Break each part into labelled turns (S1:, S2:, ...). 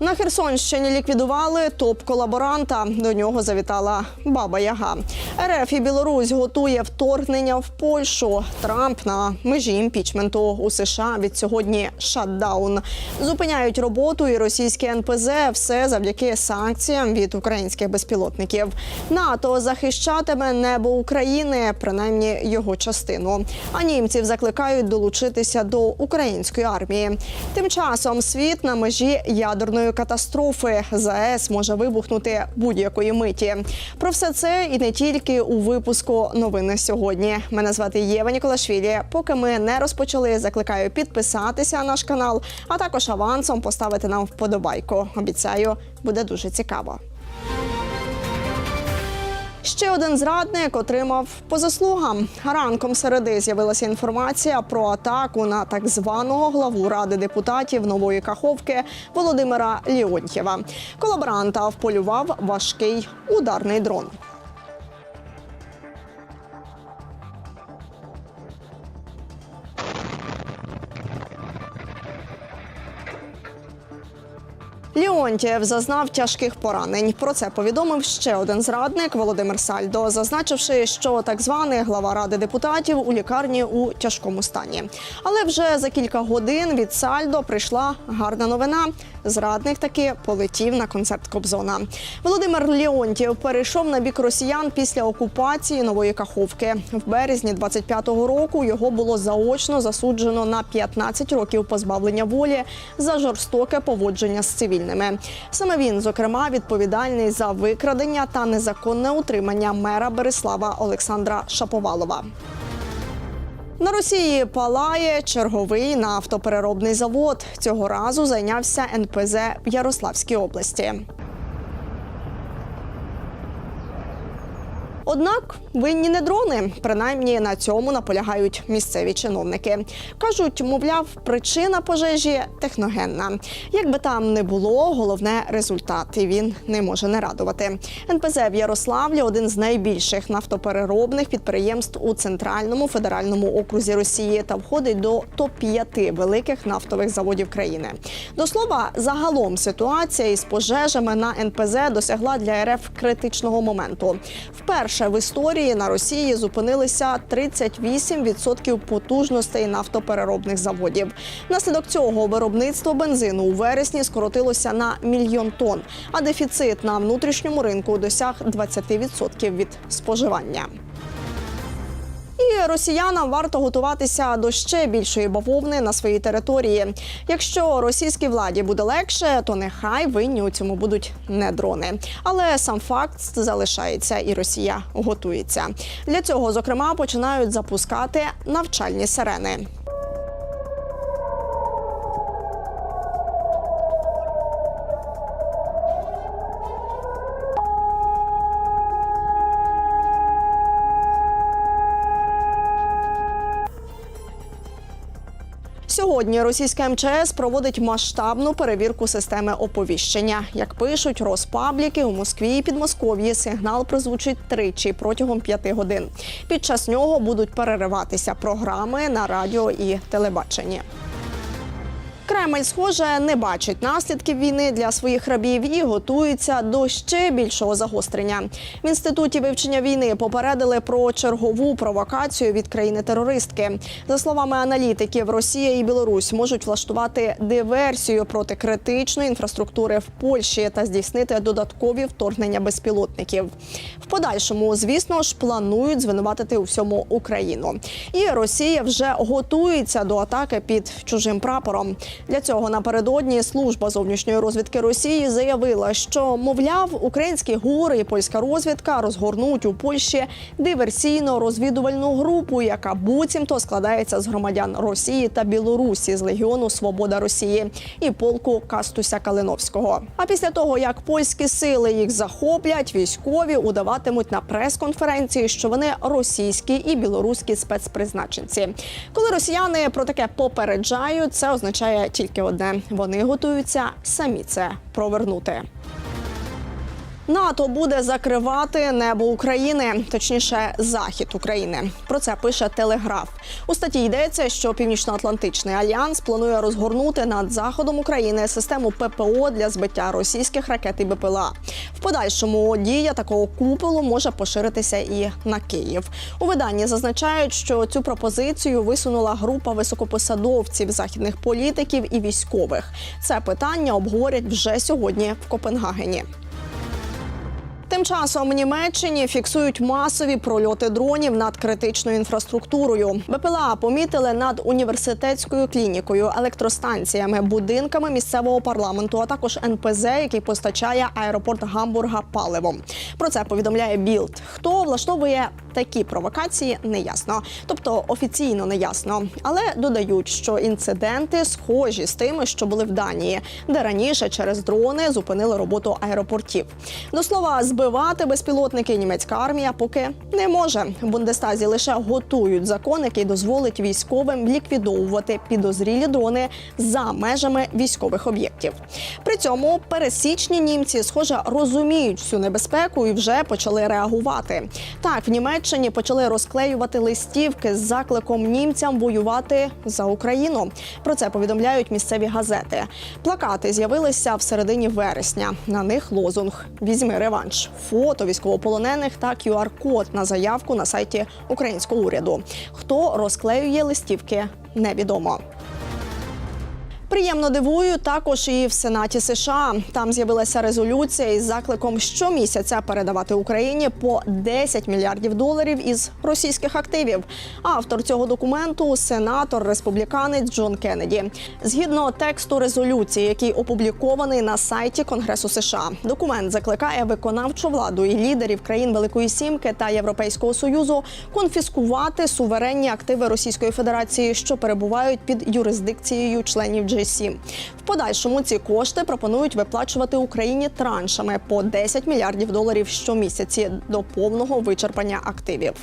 S1: На Херсонщині ліквідували топ-колаборанта. До нього завітала Баба Яга. РФ і Білорусь готує вторгнення в Польщу. Трамп на межі імпічменту у США від сьогодні шатдаун. Зупиняють роботу і російське НПЗ. Все завдяки санкціям від українських безпілотників. НАТО захищатиме небо України, принаймні його частину. А німців закликають долучитися до української армії. Тим часом світ на межі ядерної катастрофи ЗАЕС може вибухнути будь-якої миті. Про все це і не тільки у випуску новини сьогодні. Мене звати Єва Ніколашвілі. Поки ми не розпочали, закликаю підписатися на наш канал, а також авансом поставити нам вподобайку. Обіцяю, буде дуже цікаво. Ще один зрадник отримав по заслугам. Ранком середи з'явилася інформація про атаку на так званого главу ради депутатів нової Каховки Володимира Ліонтьєва. Колаборанта вполював важкий ударний дрон. Леонтьєв зазнав тяжких поранень. Про це повідомив ще один зрадник Володимир Сальдо, зазначивши, що так званий глава ради депутатів у лікарні у тяжкому стані. Але вже за кілька годин від Сальдо прийшла гарна новина. Зрадник таки полетів на концерт Кобзона. Володимир Леонтьєв перейшов на бік росіян після окупації нової Каховки. В березні 25-го року його було заочно засуджено на 15 років позбавлення волі за жорстоке поводження з цивільними. Саме він, зокрема, відповідальний за викрадення та незаконне утримання мера Береслава Олександра Шаповалова. На Росії палає черговий нафтопереробний завод. Цього разу зайнявся НПЗ в Ярославській області. Однак винні не дрони. Принаймні на цьому наполягають місцеві чиновники. кажуть, мовляв, причина пожежі техногенна. Як би там не було, головне результат, і він не може не радувати. НПЗ в Ярославлі один з найбільших нафтопереробних підприємств у центральному федеральному окрузі Росії та входить до топ 5 великих нафтових заводів країни. До слова, загалом ситуація із пожежами на НПЗ досягла для РФ критичного моменту. Вперше в історії на Росії зупинилися 38% потужностей нафтопереробних заводів. Наслідок цього виробництво бензину у вересні скоротилося на мільйон тонн, а дефіцит на внутрішньому ринку досяг 20% від споживання. І росіянам варто готуватися до ще більшої бавовни на своїй території. Якщо російській владі буде легше, то нехай винні у цьому будуть не дрони. Але сам факт залишається, і Росія готується. Для цього, зокрема, починають запускати навчальні сирени. Сьогодні російська МЧС проводить масштабну перевірку системи оповіщення. Як пишуть розпабліки у Москві і Підмосков'ї, сигнал прозвучить тричі протягом п'яти годин. Під час нього будуть перериватися програми на радіо і телебаченні. Кремль, схоже, не бачить наслідків війни для своїх рабів і готується до ще більшого загострення. В інституті вивчення війни попередили про чергову провокацію від країни-терористки. За словами аналітиків, Росія і Білорусь можуть влаштувати диверсію проти критичної інфраструктури в Польщі та здійснити додаткові вторгнення безпілотників. В подальшому, звісно ж, планують звинуватити у всьому Україну. І Росія вже готується до атаки під чужим прапором. Для цього напередодні служба зовнішньої розвідки Росії заявила, що мовляв, українські гури і польська розвідка розгорнуть у Польщі диверсійно-розвідувальну групу, яка буцімто складається з громадян Росії та Білорусі з легіону Свобода Росії і полку Кастуся Калиновського. А після того як польські сили їх захоплять, військові удаватимуть на прес-конференції, що вони російські і білоруські спецпризначенці. Коли росіяни про таке попереджають, це означає тільки одне: вони готуються самі це провернути. НАТО буде закривати небо України, точніше, захід України. Про це пише Телеграф. У статті йдеться, що Північно-Атлантичний альянс планує розгорнути над заходом України систему ППО для збиття російських ракет і БПЛА. В подальшому дія такого куполу може поширитися і на Київ. У виданні зазначають, що цю пропозицію висунула група високопосадовців, західних політиків і військових. Це питання обговорять вже сьогодні в Копенгагені. Тим часом Німеччині фіксують масові прольоти дронів над критичною інфраструктурою. БПЛА помітили над університетською клінікою, електростанціями, будинками місцевого парламенту, а також НПЗ, який постачає аеропорт Гамбурга паливом. Про це повідомляє Білд. Хто влаштовує такі провокації, неясно, тобто офіційно неясно. Але додають, що інциденти схожі з тими, що були в Данії, де раніше через дрони зупинили роботу аеропортів. До слова, збивати безпілотники німецька армія поки не може. В Бундестазі лише готують закон, який дозволить військовим ліквідовувати підозрілі дрони за межами військових об'єктів. При цьому пересічні німці, схоже, розуміють всю небезпеку і вже почали реагувати. Так, в Німеччині почали розклеювати листівки з закликом німцям воювати за Україну. Про це повідомляють місцеві газети. Плакати з'явилися в середині вересня. На них лозунг Візьми реванш, фото військовополонених та QR-код на заявку на сайті українського уряду. Хто розклеює листівки, невідомо. Приємно дивую також і в Сенаті США. Там з'явилася резолюція із закликом щомісяця передавати Україні по 10 мільярдів доларів із російських активів. Автор цього документу сенатор республіканець Джон Кеннеді. Згідно тексту резолюції, який опублікований на сайті Конгресу США, документ закликає виконавчу владу і лідерів країн Великої Сімки та Європейського союзу конфіскувати суверенні активи Російської Федерації, що перебувають під юрисдикцією членів G7. В подальшому ці кошти пропонують виплачувати Україні траншами по 10 мільярдів доларів щомісяці до повного вичерпання активів.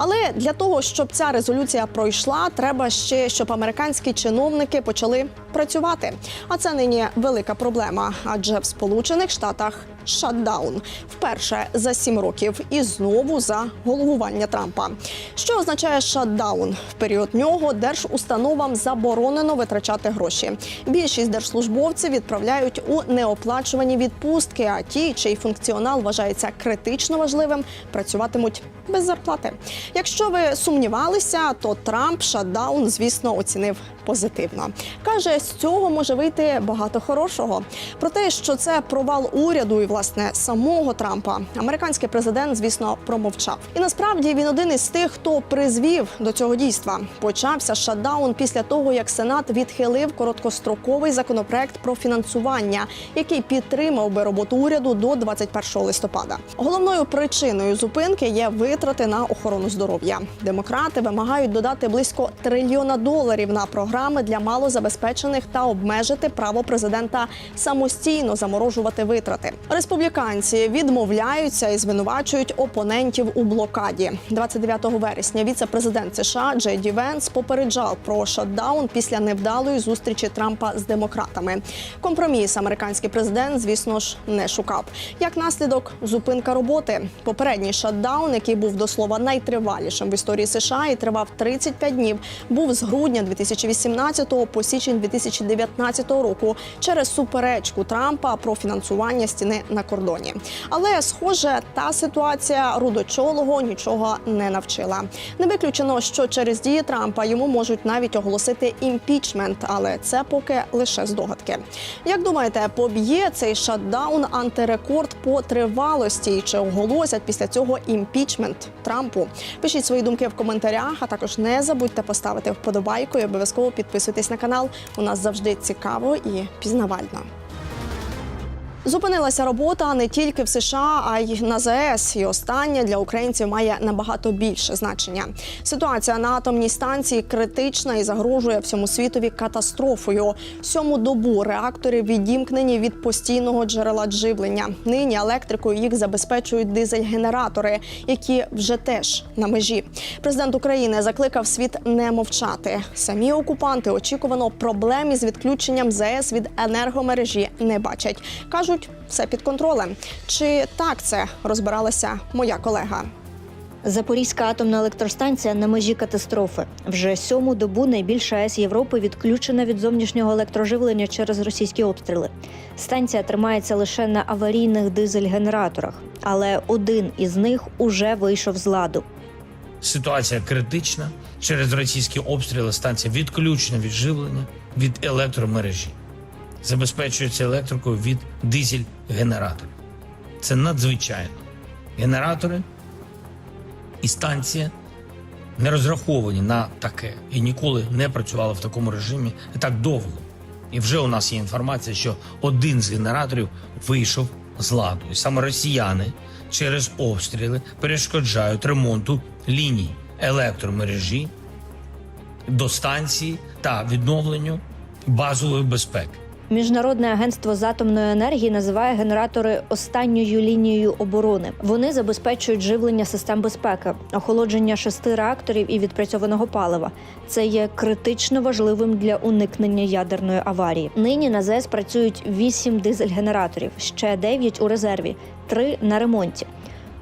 S1: Але для того, щоб ця резолюція пройшла, треба ще, щоб американські чиновники почали працювати. А це нині велика проблема, адже в Сполучених Штатах шатдаун вперше за сім років і знову за головування Трампа. Що означає шатдаун? В період нього держустановам заборонено витрачати гроші. Більшість держслужбовців відправляють у неоплачувані відпустки. А ті, чий функціонал вважається критично важливим, працюватимуть без зарплати. Якщо ви сумнівалися, то Трамп шатдаун, звісно, оцінив позитивно. Каже, з цього може вийти багато хорошого. Про те, що це провал уряду і власне самого Трампа, американський президент, звісно, промовчав. І насправді він один із тих, хто призвів до цього дійства. Почався шатдаун після того, як Сенат відхилив короткостроковий законопроект про фінансування, який підтримав би роботу уряду до 21 листопада. Головною причиною зупинки є витрати на охорону здоров'я. Демократи вимагають додати близько трильйона доларів на програми для малозабезпечених та обмежити право президента самостійно заморожувати витрати. Республіканці відмовляються і звинувачують опонентів у блокаді. 29 вересня віце-президент США Джей Ді Венс попереджав про шатдаун після невдалої зустрічі Трампа з демократами. Компроміс американський президент, звісно ж, не шукав. Як наслідок, зупинка роботи. Попередній шатдаун, який був до слова найтривалішим в історії США і тривав 35 днів, був з грудня 2018 по січень 2019 року через суперечку Трампа про фінансування стіни на кордоні. Але, схоже, та ситуація рудочолого нічого не навчила. Не виключено, що через дії Трампа йому можуть навіть оголосити імпічмент, але це поки лише здогадки. Як думаєте, поб'є цей шатдаун антирекорд по тривалості? Чи оголосять після цього імпічмент Трампу? Пишіть свої думки в коментарях, а також не забудьте поставити вподобайку і обов'язково підписуйтесь на канал. У нас завжди цікаво і пізнавально. Зупинилася робота не тільки в США, а й на ЗАЕС. І останнє для українців має набагато більше значення. Ситуація на атомній станції критична і загрожує всьому світові катастрофою. Сьому добу реактори відімкнені від постійного джерела живлення. Нині електрикою їх забезпечують дизель-генератори, які вже теж на межі. Президент України закликав світ не мовчати. Самі окупанти очікувано проблем із відключенням ЗАЕС від енергомережі не бачать. кажуть. Кажуть, все під контролем. Чи так це розбиралася моя колега?
S2: Запорізька атомна електростанція на межі катастрофи. Вже сьому добу найбільша АЕС Європи відключена від зовнішнього електроживлення через російські обстріли. Станція тримається лише на аварійних дизель-генераторах, але один із них уже вийшов з ладу.
S3: Ситуація критична. Через російські обстріли станція відключена від живлення від електромережі. Забезпечується електрикою від дизель-генераторів. Це надзвичайно. Генератори і станція не розраховані на таке і ніколи не працювали в такому режимі так довго. І вже у нас є інформація, що один з генераторів вийшов з ладу. І саме росіяни через обстріли перешкоджають ремонту ліній електромережі до станції та відновленню базової безпеки.
S2: Міжнародне агентство з атомної енергії називає генератори останньою лінією оборони. Вони забезпечують живлення систем безпеки, охолодження шести реакторів і відпрацьованого палива. Це є критично важливим для уникнення ядерної аварії. Нині на ЗС працюють вісім дизель-генераторів, ще дев'ять у резерві, три на ремонті.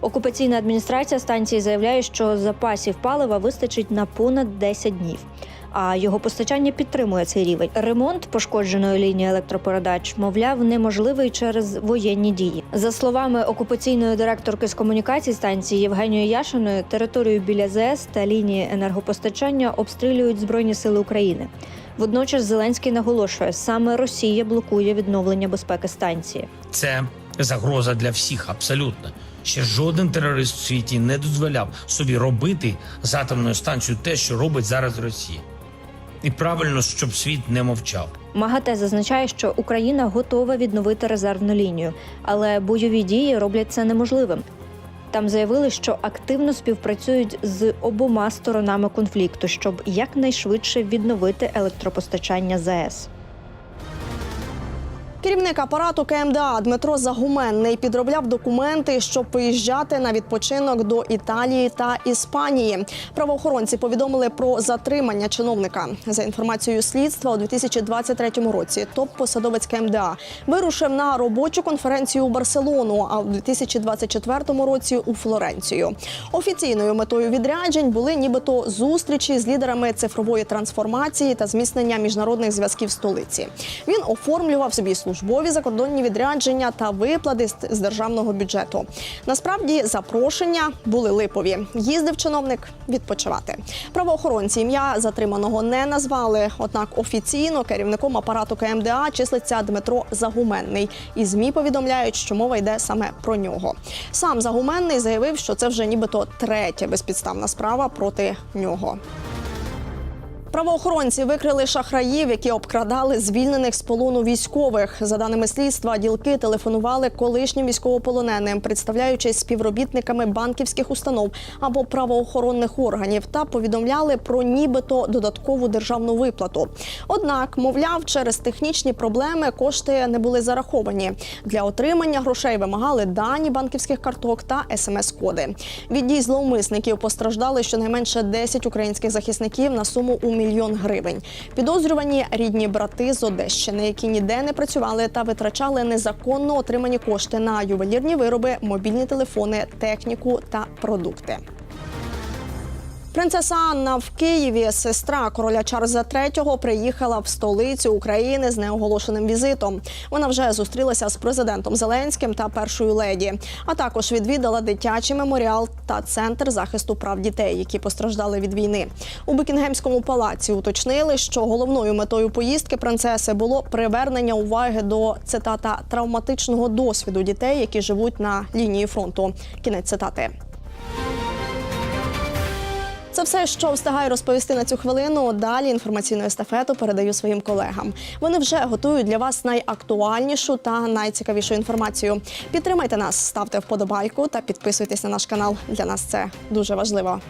S2: Окупаційна адміністрація станції заявляє, що запасів палива вистачить на понад 10 днів. А його постачання підтримує цей рівень. Ремонт пошкодженої лінії електропередач, мовляв, неможливий через воєнні дії. За словами окупаційної директорки з комунікацій станції Євгенії Яшиної, територію біля ЗС та лінії енергопостачання обстрілюють збройні сили України. Водночас Зеленський наголошує, саме Росія блокує відновлення безпеки станції.
S3: Це загроза для всіх, абсолютно. Ще жоден терорист у світі не дозволяв собі робити з атомною станцією те, що робить зараз Росія. І правильно, щоб світ не мовчав.
S2: МАГАТЕ зазначає, що Україна готова відновити резервну лінію, але бойові дії роблять це неможливим. Там заявили, що активно співпрацюють з обома сторонами конфлікту, щоб якнайшвидше відновити електропостачання ЗАЕС.
S1: Керівник апарату КМДА Дмитро Загуменний підробляв документи, щоб виїжджати на відпочинок до Італії та Іспанії. Правоохоронці повідомили про затримання чиновника. За інформацією слідства, у 2023 році топ-посадовець КМДА вирушив на робочу конференцію у Барселону, а у 2024 році у Флоренцію. Офіційною метою відряджень були нібито зустрічі з лідерами цифрової трансформації та зміцнення міжнародних зв'язків столиці. Він оформлював собі службові закордонні відрядження та виплати з- державного бюджету. Насправді запрошення були липові. Їздив чиновник відпочивати. Правоохоронці ім'я затриманого не назвали. Однак офіційно керівником апарату КМДА числиться Дмитро Загуменний. І змі повідомляють, що мова йде саме про нього. Сам Загуменний заявив, що це вже нібито третя безпідставна справа проти нього. Правоохоронці викрили шахраїв, які обкрадали звільнених з полону військових. За даними слідства, ділки телефонували колишнім військовополоненим, представляючись співробітниками банківських установ або правоохоронних органів, та повідомляли про нібито додаткову державну виплату. Однак, мовляв, через технічні проблеми кошти не були зараховані. Для отримання грошей вимагали дані банківських карток та смс-коди. Від дій зловмисників постраждали щонайменше 10 українських захисників на суму у мільйон гривень. Підозрювані рідні брати з Одещини, які ніде не працювали та витрачали незаконно отримані кошти на ювелірні вироби, мобільні телефони, техніку та продукти. Принцеса Анна в Києві, сестра короля Чарльза III, приїхала в столицю України з неоголошеним візитом. Вона вже зустрілася з президентом Зеленським та першою леді, а також відвідала дитячий меморіал та центр захисту прав дітей, які постраждали від війни. У Бекінгемському палаці уточнили, що головною метою поїздки принцеси було привернення уваги до цитата травматичного досвіду дітей, які живуть на лінії фронту. Кінець цитати. Це все, що встигаю розповісти на цю хвилину. Далі інформаційну естафету передаю своїм колегам. Вони вже готують для вас найактуальнішу та найцікавішу інформацію. Підтримайте нас, ставте вподобайку та підписуйтесь на наш канал. Для нас це дуже важливо.